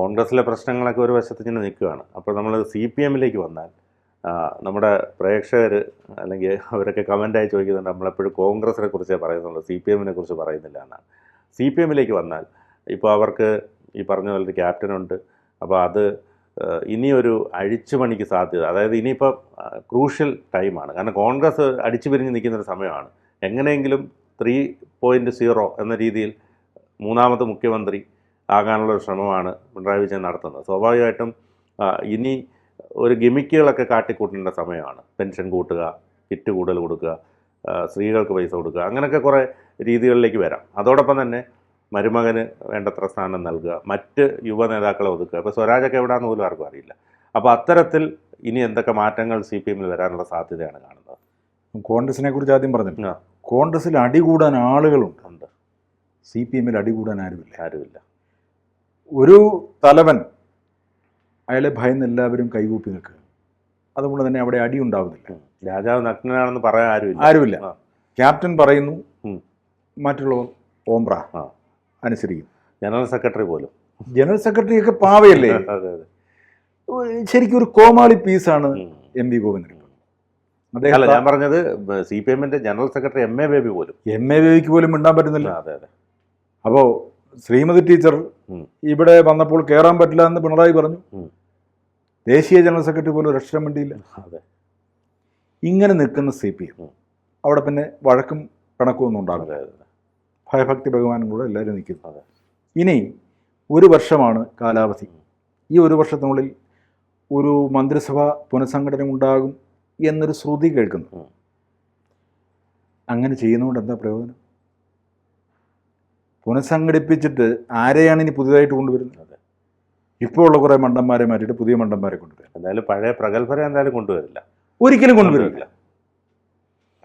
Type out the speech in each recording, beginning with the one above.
കോൺഗ്രസിലെ പ്രശ്നങ്ങളൊക്കെ ഒരു വശത്ത് ഇങ്ങനെ നിൽക്കുകയാണ്. അപ്പോൾ നമ്മൾ സി പി എമ്മിലേക്ക് വന്നാൽ നമ്മുടെ പ്രേക്ഷകർ അല്ലെങ്കിൽ അവരൊക്കെ കമന്റായി ചോദിക്കുന്നുണ്ട് നമ്മളെപ്പോഴും കോൺഗ്രസിനെ കുറിച്ചേ പറയുന്നുള്ളൂ സി പി എമ്മിനെ കുറിച്ച് പറയുന്നില്ല എന്നാണ്. സി പി എമ്മിലേക്ക് വന്നാൽ ഇപ്പോൾ അവർക്ക് ഈ പറഞ്ഞ പോലെ ക്യാപ്റ്റനുണ്ട് അപ്പോൾ അത് ഇനിയൊരു അഴിച്ചുപണിക്ക് സാധ്യത അതായത് ഇനിയിപ്പോൾ ക്രൂഷ്യൽ ടൈമാണ്. കാരണം കോൺഗ്രസ് അടിച്ചു പിരിഞ്ഞ് നിൽക്കുന്നൊരു സമയമാണ്. എങ്ങനെയെങ്കിലും ത്രീ പോയിന്റ് സീറോ എന്ന രീതിയിൽ മൂന്നാമത്തെ മുഖ്യമന്ത്രി ആകാനുള്ള ശ്രമമാണ് പിണറായി വിജയൻ നടത്തുന്നത്. സ്വാഭാവികമായിട്ടും ഇനി ഒരു ഗിമിക്കുകളൊക്കെ കാട്ടിക്കൂട്ടേണ്ട സമയമാണ്. പെൻഷൻ കൂട്ടുക കിറ്റ് കൂടുതൽ കൊടുക്കുക സ്ത്രീകൾക്ക് പൈസ കൊടുക്കുക അങ്ങനെയൊക്കെ കുറേ രീതികളിലേക്ക് വരാം. അതോടൊപ്പം തന്നെ മരുമകന് വേണ്ടത്ര സ്ഥാനം നൽകുക മറ്റ് യുവ നേതാക്കളെ ഒതുക്കുക. ഇപ്പോൾ സ്വരാജൊക്കെ എവിടെയാണെന്ന് പോലും ആർക്കും അറിയില്ല. അപ്പോൾ അത്തരത്തിൽ ഇനി എന്തൊക്കെ മാറ്റങ്ങൾ സി പി എമ്മിൽ വരാനുള്ള സാധ്യതയാണ് കാണുന്നത്? കോൺഗ്രസിനെ കുറിച്ച് ആദ്യം പറഞ്ഞു. കോൺഗ്രസിൽ അടികൂടാൻ ആളുകളുണ്ട്. സി പി എമ്മിൽ അടികൂടാൻ ആരുമില്ല. ആരുമില്ല. ഒരു തലവൻ അയാളെ ഭയന്ന് എല്ലാവരും കൈകൂപ്പി നിൽക്കുക. അതുകൊണ്ട് തന്നെ അവിടെ അടി ഉണ്ടാവുന്നില്ല. രാജാവ് നഗ്നനാണെന്ന് പറയാൻ ആരുമില്ല. ആരുമില്ല. ക്യാപ്റ്റൻ പറയുന്നു. മറ്റുള്ളവർ ഓംബ്ര അനുസരിക്കും. ജനറൽ സെക്രട്ടറി പോലും. ജനറൽ സെക്രട്ടറി ഒക്കെ പാവയല്ലേ ശരിക്കും ഒരു കോമാളി പീസാണ്. M V Govindan. അല്ല അദ്ദേഹം ഞാൻ പറഞ്ഞത് സി പി എമ്മിന്റെ general secretary M A Baby പോലും. എം എ ബേബിക്ക് പോലും മിണ്ടാൻ പറ്റുന്നില്ല. അതെ അതെ. അപ്പോൾ ശ്രീമതി ടീച്ചർ ഇവിടെ വന്നപ്പോൾ കയറാൻ പറ്റില്ല എന്ന് പിണറായി പറഞ്ഞു. ദേശീയ ജനറൽ സെക്രട്ടറി പോലും ഒരു വേണ്ടിയില്ല അതെ. ഇങ്ങനെ നിൽക്കുന്ന സി പി എം അവിടെ പിന്നെ വഴക്കും പിണക്കും ഒന്നും ഉണ്ടാകില്ല ഭയഭക്തി ഭഗവാനും കൂടെ എല്ലാവരും നിൽക്കുന്നു. അതെ. ഇനി ഒരു വർഷമാണ് കാലാവധി. ഈ ഒരു വർഷത്തിനുള്ളിൽ ഒരു മന്ത്രിസഭ പുനഃസംഘടന ഉണ്ടാകും എന്നൊരു ശ്രുതി കേൾക്കുന്നു. അങ്ങനെ ചെയ്യുന്നതുകൊണ്ട് എന്താ പ്രയോജനം? പുനഃസംഘടിപ്പിച്ചിട്ട് ആരെയാണ് ഇനി പുതിയതായിട്ട് കൊണ്ടുവരുന്നത്. ഇപ്പോൾ ഉള്ള കുറേ മണ്ടന്മാരെ മാറ്റിയിട്ട് പുതിയ മണ്ടന്മാരെ കൊണ്ടുവരും എന്തായാലും പഴയ പ്രഗത്ഭരെ എന്തായാലും കൊണ്ടുവരില്ല. ഒരിക്കലും കൊണ്ടുവരില്ല.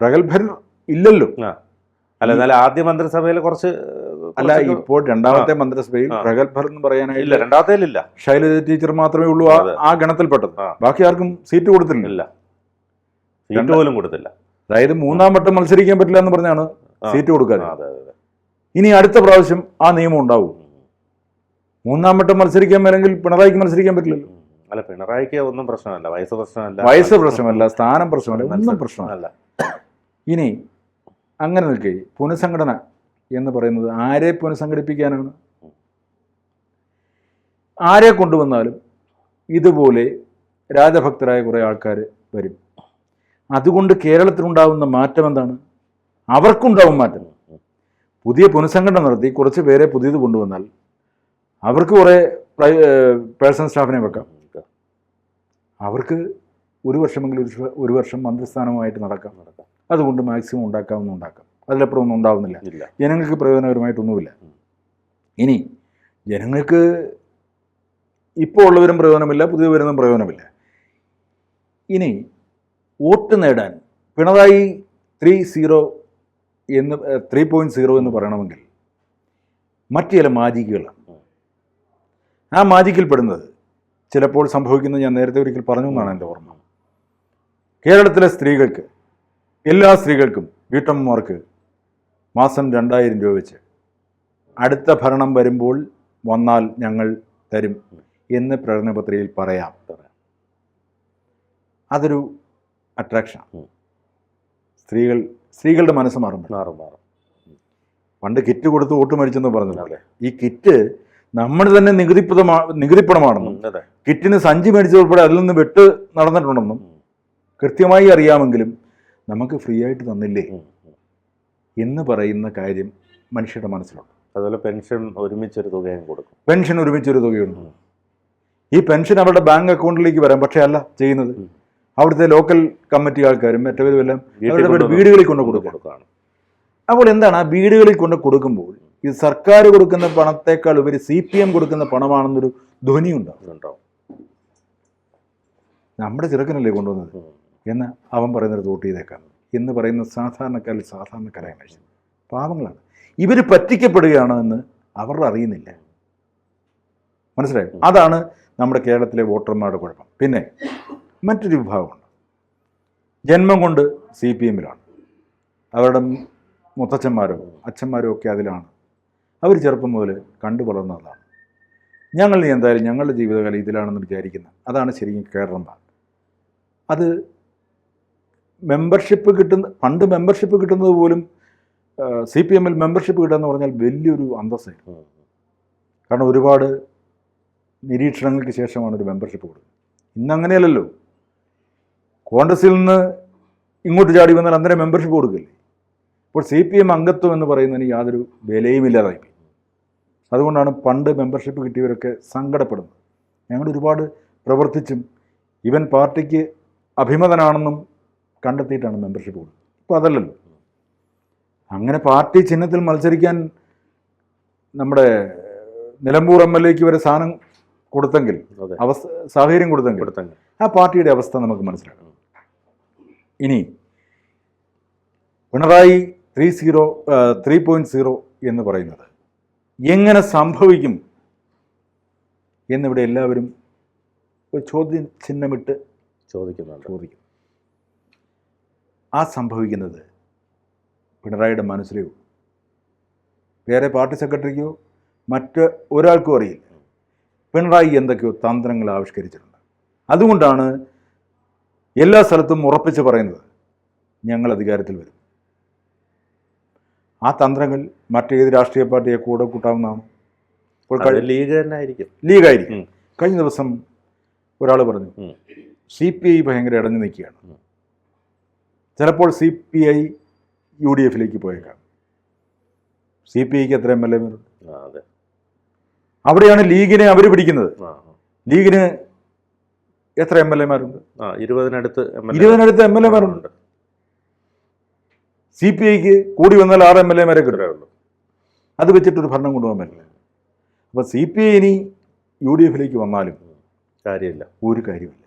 പ്രഗത്ഭർ ഇല്ലല്ലോ. അല്ല എന്നാലും ആദ്യ മന്ത്രിസഭയിൽ കുറച്ച് അല്ല ഇപ്പോൾ രണ്ടാമത്തെ മന്ത്രിസഭയിൽ. പ്രഗത്ഭർ എന്ന് പറയാനായില്ല രണ്ടാമത്തേലില്ല ശൈലജ ടീച്ചർ മാത്രമേ ഉള്ളൂ ആ- ഗണത്തിൽപ്പെട്ടത്. ബാക്കി ആർക്കും സീറ്റ് കൊടുത്തില്ല സീറ്റ് പോലും കൊടുത്തില്ല. അതായത് മൂന്നാം വട്ടം മത്സരിക്കാൻ പറ്റില്ല എന്ന് പറഞ്ഞാണ് സീറ്റ് കൊടുക്കാതെ. ഇനി അടുത്ത പ്രാവശ്യം ആ നിയമം ഉണ്ടാവും. മൂന്നാം വട്ടം മത്സരിക്കാൻ വരെങ്കിൽ പിണറായിക്ക് മത്സരിക്കാൻ പറ്റില്ലല്ലോ. അല്ല പിണറായിക്ക് ഒന്നും പ്രശ്നമല്ല. വയസ്സ് പ്രശ്നമല്ല. വയസ്സ് പ്രശ്നമല്ല സ്ഥാനം പ്രശ്നമല്ല ഒന്നും പ്രശ്നമല്ല. ഇനി അങ്ങനെ നിൽക്കെ. പുനഃസംഘടന എന്ന് പറയുന്നത് ആരെ പുനഃസംഘടിപ്പിക്കാനാണ്? ആരെ കൊണ്ടുവന്നാലും ഇതുപോലെ രാജഭക്തരായ കുറേ ആൾക്കാർ വരും. അതുകൊണ്ട് കേരളത്തിലുണ്ടാവുന്ന മാറ്റം എന്താണ്? അവർക്കുണ്ടാവും മാറ്റം. പുതിയ പുനഃസംഘടന നടത്തി കുറച്ച് പേരെ പുതിയത് കൊണ്ടുവന്നാൽ അവർക്ക് കുറേ പേഴ്സണൽ സ്റ്റാഫിനെ വെക്കാം. അവർക്ക് ഒരു വർഷമെങ്കിലും ഒരു ഒരു വർഷം മന്ത്രിസ്ഥാനവുമായിട്ട് നടക്കാം. നടക്കാം. അതുകൊണ്ട് മാക്സിമം ഉണ്ടാക്കാവുന്ന ഉണ്ടാക്കാം. അതിലപ്പുറം ഒന്നും ഉണ്ടാവുന്നില്ല. ഇല്ല. ജനങ്ങൾക്ക് പ്രയോജനകരമായിട്ടൊന്നുമില്ല ഇനി ജനങ്ങൾക്ക് ഇപ്പോൾ ഉള്ളവരും പ്രയോജനമില്ല പുതിയ വരുന്നതും പ്രയോജനമില്ല. ഇനി വോട്ട് നേടാൻ പിണറായി ത്രീ സീറോ എന്ന് ത്രീ പോയിന്റ് സീറോ എന്ന് പറയണമെങ്കിൽ മറ്റു ചില മാജിക്കുകളാണ് ആ മാജിക്കിൽ പെടുന്നത് ചിലപ്പോൾ സംഭവിക്കുന്നത് ഞാൻ നേരത്തെ ഒരിക്കൽ പറഞ്ഞു എന്നാണ് എന്റെ ഓർമ്മ. കേരളത്തിലെ സ്ത്രീകൾക്ക് എല്ലാ സ്ത്രീകൾക്കും വീട്ടമ്മമാർക്ക് മാസം രണ്ടായിരം രൂപ വെച്ച് അടുത്ത ഭരണം വരുമ്പോൾ വന്നാൽ ഞങ്ങൾ തരും എന്ന് പ്രകടനപത്രികയിൽ പറയാം. അതൊരു അട്രാക്ഷനാണ് സ്ത്രീകൾ സ്ത്രീകളുടെ മനസ്സ് മാറും മാറും മാറും. പണ്ട് കിറ്റ് കൊടുത്ത് വോട്ട് മരിച്ചെന്ന് പറഞ്ഞു ഈ കിറ്റ് നമ്മൾ തന്നെ നികുതിപ്പതമാ നികുതിപ്പണമാണെന്നും കിറ്റിന് സഞ്ചി മേടിച്ചത് ഉൾപ്പെടെ അതിൽ നിന്ന് വെട്ട് നടന്നിട്ടുണ്ടെന്നും കൃത്യമായി അറിയാമെങ്കിലും നമുക്ക് ഫ്രീ ആയിട്ട് തന്നില്ലേ. എന്ന് പറയുന്ന കാര്യം മനുഷ്യരുടെ മനസ്സിലുണ്ട്. അതുപോലെ പെൻഷൻ ഒരുമിച്ചൊരു തുകയും കൊടുക്കും. പെൻഷൻ ഒരുമിച്ചൊരു തുകയുണ്ട്. ഈ പെൻഷൻ അവരുടെ ബാങ്ക് അക്കൗണ്ടിലേക്ക് വരാം പക്ഷേ അല്ല ചെയ്യുന്നത്. അവിടുത്തെ ലോക്കൽ കമ്മിറ്റി ആൾക്കാരും മറ്റവരും എല്ലാം അവരുടെ വീടുകളിൽ കൊണ്ട് കൊടുക്കുക. കൊടുക്കുകയാണ്. അപ്പോൾ എന്താണ്? ആ വീടുകളിൽ കൊണ്ട് കൊടുക്കുമ്പോൾ ഇത് സർക്കാർ കൊടുക്കുന്ന പണത്തേക്കാൾ ഉപരി സി പി എം കൊടുക്കുന്ന പണമാണെന്നൊരു ധ്വനി ഉണ്ടാവും. നമ്മുടെ ചെറുക്കനല്ലേ കൊണ്ടുവന്നത്. എന്ന് അവൻ പറയുന്നത് വോട്ട് ചെയ്തേക്കാം. എന്ന് പറയുന്ന സാധാരണക്കാരിൽ സാധാരണക്കാരായ മനുഷ്യൻ പാവങ്ങളാണ്. ഇവർ പറ്റിക്കപ്പെടുകയാണ് എന്ന് അവർ അറിയുന്നില്ല. മനസ്സിലായോ? അതാണ് നമ്മുടെ കേരളത്തിലെ വോട്ടർമാരുടെ കുഴപ്പം. പിന്നെ മറ്റൊരു വിഭാഗമുണ്ട്. ജന്മം കൊണ്ട് സി പി എമ്മിലാണ്. അവരുടെ മുത്തച്ഛന്മാരോ അച്ഛന്മാരോ ഒക്കെ അതിലാണ്. അവർ ചെറുപ്പം മുതൽ കണ്ടു വളർന്നതാണ് ഞങ്ങൾ എന്തായാലും ഞങ്ങളുടെ ജീവിതകാലം ഇതിലാണെന്ന് വിചാരിക്കുന്നത് അതാണ് ശരിക്കും കേരളമ്പ അത് മെമ്പർഷിപ്പ് കിട്ടുന്ന പണ്ട് മെമ്പർഷിപ്പ് കിട്ടുന്നത് പോലും സി പി എമ്മിൽ മെമ്പർഷിപ്പ് കിട്ടുക എന്ന് പറഞ്ഞാൽ വലിയൊരു അന്തസ്സായിരുന്നു. കാരണം ഒരുപാട് നിരീക്ഷണങ്ങൾക്ക് ശേഷമാണ് ഒരു മെമ്പർഷിപ്പ് കൊടുക്കുന്നത്. ഇന്ന് അങ്ങനെയല്ലല്ലോ കോൺഗ്രസിൽ നിന്ന് ഇങ്ങോട്ട് ചാടി വന്നാൽ അന്നേരം മെമ്പർഷിപ്പ് കൊടുക്കില്ലേ? ഇപ്പോൾ സി പി എം അംഗത്വം എന്ന് പറയുന്നതിന് യാതൊരു വിലയുമില്ലാതായി. അതുകൊണ്ടാണ് പണ്ട് മെമ്പർഷിപ്പ് കിട്ടിയവരൊക്കെ സങ്കടപ്പെടുന്നത്. ഞങ്ങൾ ഒരുപാട് പ്രവർത്തിച്ചും ഇവൻ പാർട്ടിക്ക് അഭിമതനാണെന്നും കണ്ടെത്തിയിട്ടാണ് മെമ്പർഷിപ്പ് കൊടുക്കുന്നത് ഇപ്പോൾ അതല്ലല്ലോ. അങ്ങനെ പാർട്ടി ചിഹ്നത്തിൽ മത്സരിക്കാൻ നമ്മുടെ നിലമ്പൂർ എം എൽ എക്ക് വരെ സ്ഥാനം കൊടുത്തെങ്കിൽ അവസ്ഥ സാഹചര്യം കൊടുത്തെങ്കിൽ. ആ പാർട്ടിയുടെ അവസ്ഥ നമുക്ക് മനസ്സിലാക്കാം. ഇനി Pinarayi three zero three point zero എന്ന് പറയുന്നത് എങ്ങനെ സംഭവിക്കും എന്നിവിടെ എല്ലാവരും ഒരു ചോദ്യ ചിഹ്നമിട്ട് ചോദിക്കുന്നുണ്ട്. ചോദിക്കും. ആ സംഭവിക്കുന്നത് പിണറായിയുടെ മനസ്സിലെയോ വേറെ പാർട്ടി സെക്രട്ടറിക്കോ? മറ്റ് ഒരാൾക്കും അറിയില്ല. പിണറായി എന്തൊക്കെയോ തന്ത്രങ്ങൾ ആവിഷ്കരിച്ചിട്ടുണ്ട്. അതുകൊണ്ടാണ് എല്ലാ സ്ഥലത്തും ഉറപ്പിച്ച് പറയുന്നത് ഞങ്ങൾ അധികാരത്തിൽ വരും. ആ തന്ത്രങ്ങൾ മറ്റേത് രാഷ്ട്രീയ പാർട്ടിയെ കൂടെ കൂട്ടാവുന്നതാണ്. ഇപ്പോൾ അത് കഴി- ലീഗ് തന്നെ ആയിരിക്കും. ലീഗായിരിക്കും. കഴിഞ്ഞ ദിവസം ഒരാൾ പറഞ്ഞു. സി പി ഐ ഭയങ്കര ഇടഞ്ഞു നിൽക്കുകയാണ്. ചിലപ്പോൾ C P I U D എഫിലേക്ക് പോയേക്കാം. സി പി ഐക്ക് എത്ര എം എൽ എ അവിടെയാണ് ലീഗിനെ അവർ പിടിക്കുന്നത്. ലീഗിന് എത്ര എം എൽ എമാരുണ്ട്? ഇരുപതിനടുത്ത് ഇരുപതിനടുത്ത് എം എൽ എമാരുണ്ട്. സി പി ഐക്ക് കൂടി വന്നാൽ ആറ് എം എൽ എമാരെ കിട്ടും ഇത്രേ ഉള്ളൂ അത് വെച്ചിട്ടൊരു ഭരണം കൊണ്ടുപോകാൻ പറ്റില്ല. അപ്പോൾ സി പി ഐ ഇനി യു ഡി എഫിലേക്ക് വന്നാലും കാര്യമില്ല. ഒരു കാര്യമില്ല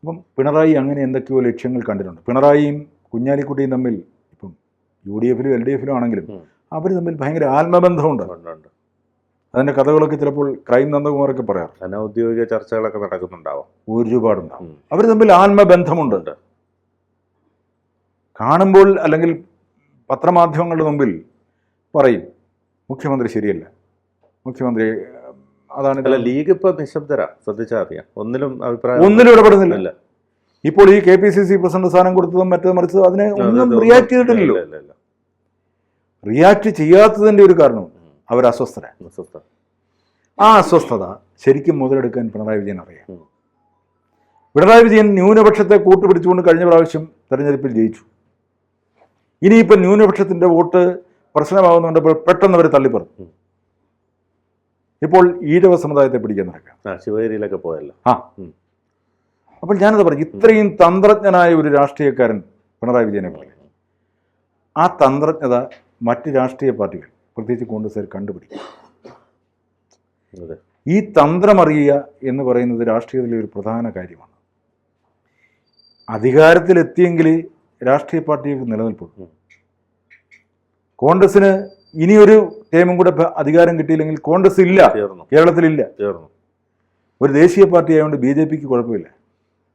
അപ്പം പിണറായി അങ്ങനെ എന്തൊക്കെയോ ലക്ഷ്യങ്ങൾ കണ്ടിട്ടുണ്ട്. പിണറായിയും കുഞ്ഞാലിക്കുട്ടിയും തമ്മിൽ ഇപ്പം യു ഡി എഫിലും എൽ ഡി എഫിലും ആണെങ്കിലും അവർ തമ്മിൽ ഭയങ്കര ആത്മബന്ധമുണ്ട്. അതിന്റെ കഥകളൊക്കെ ചിലപ്പോൾ ക്രൈം നന്ദകുമാറൊക്കെ പറയാറ്. അനൗദ്യോഗിക ചർച്ചകളൊക്കെ നടക്കുന്നുണ്ടാവും. ഒരുപാടുണ്ടാവും. അവർ തമ്മിൽ ആത്മബന്ധമുണ്ട്. കാണുമ്പോൾ അല്ലെങ്കിൽ പത്രമാധ്യമങ്ങളുടെ മുമ്പിൽ പറയും മുഖ്യമന്ത്രി ശരിയല്ല. മുഖ്യമന്ത്രി അതാണ്. അല്ല ലീഗ് ഇപ്പൊ നിശബ്ദരാ ശ്രദ്ധിച്ചാൽ അറിയാം. ഒന്നിലും അഭിപ്രായം ഒന്നിലും ഇടപെടുന്നില്ല. ഇപ്പോൾ ഈ K P C C president സ്ഥാനം കൊടുത്തതും മറ്റേ മറിച്ചതും അതിനെ ഒന്നും റിയാക്ട് ചെയ്തിട്ടില്ലല്ലോ. റിയാക്ട് ചെയ്യാത്തതിന്റെ ഒരു കാരണം. അവർ അസ്വസ്ഥരാണ് അസ്വസ്ഥ. ആ അസ്വസ്ഥത ശരിക്കും മുതലെടുക്കാൻ പിണറായി വിജയൻ അറിയാം. പിണറായി വിജയൻ ന്യൂനപക്ഷത്തെ കൂട്ടുപിടിച്ചുകൊണ്ട് കഴിഞ്ഞ പ്രാവശ്യം തെരഞ്ഞെടുപ്പിൽ ജയിച്ചു. ഇനിയിപ്പോൾ ന്യൂനപക്ഷത്തിന്റെ വോട്ട് പ്രശ്നമാകുന്നുണ്ടപ്പോൾ പെട്ടെന്ന് അവർ തള്ളിപ്പറഞ്ഞു. ഇപ്പോൾ ഈഴവ സമുദായത്തെ പിടിക്കാൻ നടക്കാം. ശിവഗിരിയിലൊക്കെ പോയല്ലോ. ആ. അപ്പോൾ ഞാനത് പറഞ്ഞു ഇത്രയും തന്ത്രജ്ഞനായ ഒരു രാഷ്ട്രീയക്കാരൻ പിണറായി വിജയനെ പോലെ. ആ തന്ത്രജ്ഞത മറ്റ് രാഷ്ട്രീയ പാർട്ടികൾ പ്രത്യേകിച്ച് കോൺഗ്രസ്സുകാർ കണ്ടുപിടിക്കും. ഈ തന്ത്രമറിയുക എന്ന് പറയുന്നത് രാഷ്ട്രീയത്തിലെ ഒരു പ്രധാന കാര്യമാണ്. അധികാരത്തിലെത്തിയെങ്കിൽ രാഷ്ട്രീയ പാർട്ടികൾക്ക് നിലനിൽപ്പുള്ളൂ കോൺഗ്രസ്സിന് കോൺഗ്രസിന് ഇനിയൊരു ടൈമും കൂടെ അധികാരം കിട്ടിയില്ലെങ്കിൽ കോൺഗ്രസ് ഇല്ല. കേരളത്തിലില്ല. ഒരു ദേശീയ പാർട്ടി ആയതുകൊണ്ട് ബി ജെ പിക്ക് കുഴപ്പമില്ല.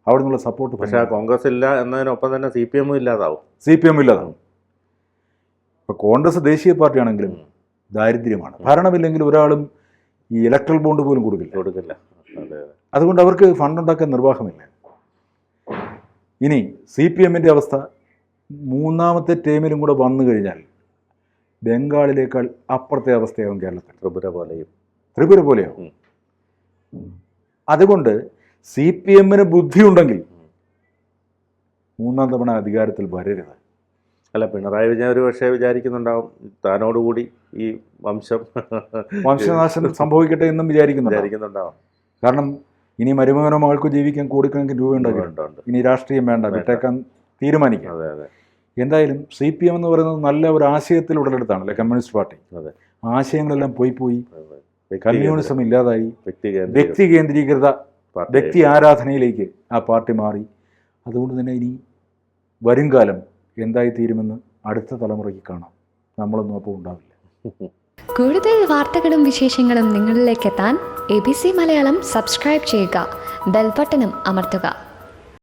അവിടെ നിന്നുള്ള സപ്പോർട്ട് പക്ഷെ കോൺഗ്രസ് ഇല്ല എന്നതിനൊപ്പം തന്നെ സി പി എമ്മും ഇല്ലാതാവും. സി പി എം ഇല്ലാതാവും. ഇപ്പോൾ കോൺഗ്രസ് ദേശീയ പാർട്ടിയാണെങ്കിലും. ദാരിദ്ര്യമാണ്. ഭരണമില്ലെങ്കിൽ ഒരാളും ഈ ഇലക്ട്രൽ ബോണ്ട് പോലും കൊടുക്കില്ല. കൊടുക്കില്ല. അതെ. അതെ അതുകൊണ്ട് അവർക്ക് ഫണ്ട് ഉണ്ടാക്കാൻ നിർവാഹമില്ല. ഇനി സി പി എമ്മിന്റെ അവസ്ഥ മൂന്നാമത്തെ ടേമിലും കൂടെ വന്നു കഴിഞ്ഞാൽ ബംഗാളിലേക്കാൾ അപ്പുറത്തെ അവസ്ഥയാവും കേരളത്തിൽ. ത്രിപുര പോലെയും. ത്രിപുര പോലെയാവും. അതുകൊണ്ട് സി പി എമ്മിന് ബുദ്ധിയുണ്ടെങ്കിൽ മൂന്നാം തവണ അധികാരത്തിൽ വരരുത്. അല്ല പിണറായി വിജയൻ ഒരു പക്ഷേ വിചാരിക്കുന്നുണ്ടാവും. താനോടുകൂടി ഈ വംശം വംശനാശം സംഭവിക്കട്ടെ എന്നും വിചാരിക്കുന്നു വിചാരിക്കുന്നുണ്ടാവും. കാരണം ഇനി മരുമകനോ മകൾക്ക് ജീവിക്കാൻ കൂടിക്കണക്കിന് രൂപ ഉണ്ടാക്കി ഉണ്ട്, ഉണ്ട്. ഇനി രാഷ്ട്രീയം വേണ്ട വിട്ടേക്കാൻ തീരുമാനിക്കാം. അതെ അതെ. എന്തായാലും സി പി എം എന്ന് പറയുന്നത് നല്ല ഒരു ആശയത്തിൽ ഉടലെടുത്താണല്ലേ കമ്മ്യൂണിസ്റ്റ് പാർട്ടി? അതെ. ആശയങ്ങളെല്ലാം പോയി പോയി. കമ്മ്യൂണിസം ഇല്ലാതായി. വ്യക്തി കേന്ദ്രീകൃത വ്യക്തി കേന്ദ്രീകൃത വ്യക്തി ആരാധനയിലേക്ക് ആ പാർട്ടി മാറി. അതുകൊണ്ട് തന്നെ ഇനി വരുംകാലം എന്തായിത്തീരുമെന്ന് അടുത്ത തലമുറയ്ക്ക് കാണാം. നമ്മളൊന്നും അപ്പോൾ ഉണ്ടാവില്ല. കൂടുതൽ വാർത്തകളും വിശേഷങ്ങളും നിങ്ങളിലേക്ക് എത്താൻ A B C Malayalam subscribe ചെയ്യുക. ബെൽബട്ടനും അമർത്തുക.